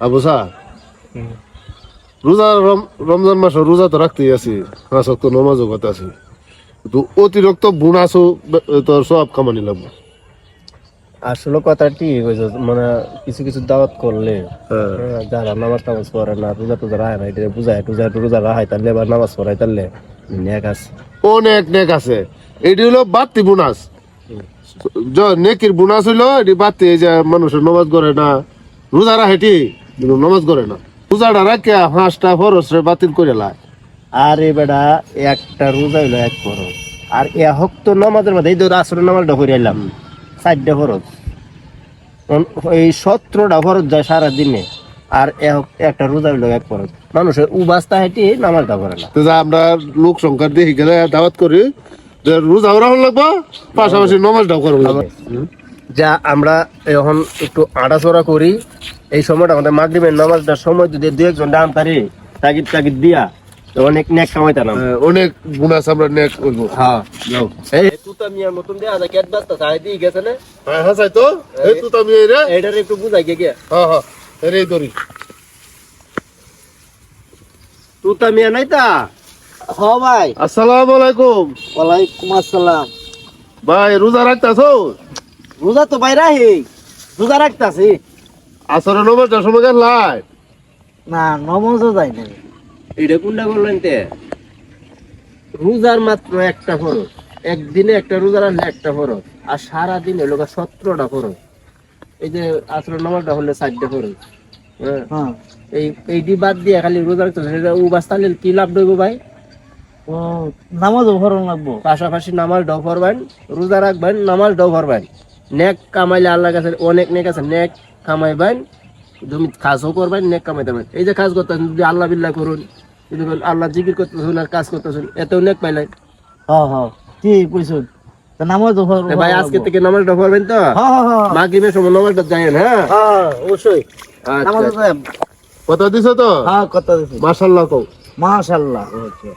Abu sir রোজা রম- রমজান মাস রোজা তো রাখতেই আছি পাঁচ তো নমাজও কথা আছে। কিন্তু অতিরিক্ত বুনাসও তোর সব কামানি লাগবে। আসলে কথা ঠিক হয়েছে মানে কিছু কিছু দাওয়াত করলে হ্যাঁ। হ্যাঁ, যারা নামাজ টামাজ পড়ে না রোজা টোজা রায় না এটা বুঝায় টুজা রোজা রাহাই তাহলে এবার নামাজ পড়াই তাহলে নেক আছে। অনেক নেক আছে। এটি হলো বাড়তি বোনাস য- নেকির বোনাস হইল এটি বাড়তি এই যে মানুষের নমাজ করে না। রোজা রাখেটি কিন্তু নমাজ করে না। রোজাটা রাখে হাঁসটা ফরস রে বাতিল করে লাই আর বেটা একটা রোজা হইল এক ফরজ। আর এ হক তো নামাজের মধ্যে এই তো আসরের নামাজটা করে এলাম চারটা ফরজ। এই সতেরোটা ফরজ যায় সারা দিনে আর এ হক একটা রোজা হইল এক ফরজ। মানুষের উবাস্তা হেঁটে নামাজটা করে না। তো আমরা লোক সংখ্যা দেখি গেলে দাওয়াত করি যে রোজাও রাখুন লাগবো পাশাপাশি নমাজটাও করব লাগবো। যা আমরা এখন একটু আড়াচড়া করি এই সময়টা আমাদের মাগরিবের নামাজটার সময় যদি দু একজন ডান তারি তাগিদ তাগিদ দিয়া অনেক নেক কামাইতাম হ্যাঁ, অনেক বোনাস আমরা নেক করব। হ্যাঁ যাও। এই তুতা মিয়া নতুন দেয়া যায় কেট বাস্তা দিয়ে গেছে না? হ্যাঁ হ্যাঁ চাই তো। এই তো আমি এই রে। এইটার একটু বুঝাই গে হ্যাঁ হ্যাঁ এই রে ধরি তুতা মিয়া নাই তা? হ ভাই। আসসালামু আলাইকুম। ওয়ালাইকুম আসসালাম। ভাই রোজা রাখতেছো? রোজা তো ভাই রাহি রোজা রাখতাছি। আসরে নমাজটার সময় গেল লাই। না নমজও যাই না এটা কোনটা করলেন তে? রোজার মাত্র একটা ফরজ। একদিনে একটা রোজা রাখলে একটা ফরজ। আর সারা দিন হলো সতেরোটা ফরজ। এই যে আসর নামাজটা হলে চারটা ফরজ। হ্যাঁ? হ্যাঁ। এই এইটি বাদ দিয়ে খালি রোজা রাখতে সেটা উবাস তাহলে কি লাভ দেবো ভাই? ও নামাজও ভরণ লাগবো। পাশাপাশি নামাজ ডাও করবেন রোজা রাখবেন নামাজ ডাও করবেন নেক কামাইলে আল্লাহ কাছে অনেক নেক আছে। নেক কামাইবেন তুমি কাজও করবেন নেক কামাইতে পারবেন এই যে কাজ করতেছেন যদি আল্লাহ বিল্লাহ করুন যদি আল্লাহ জিকির করতেছেন আর কাজ করতেছেন এতেও নেক পাইলেন। হ হ কি কইছুন? তা নামাজও ভরণ এ ভাই আজকে থেকে নামাজ ডাও করবেন তো? হ হ হ মাগরিবের সময় নামাজটা হ্যাঁ? হ্যাঁ অবশ্যই। আচ্ছা। নামাজও কথা দিছো তো? হ্যাঁ কথা দিছি। মাশাল্লাহ কও। মাশাআল্লাহ ওকে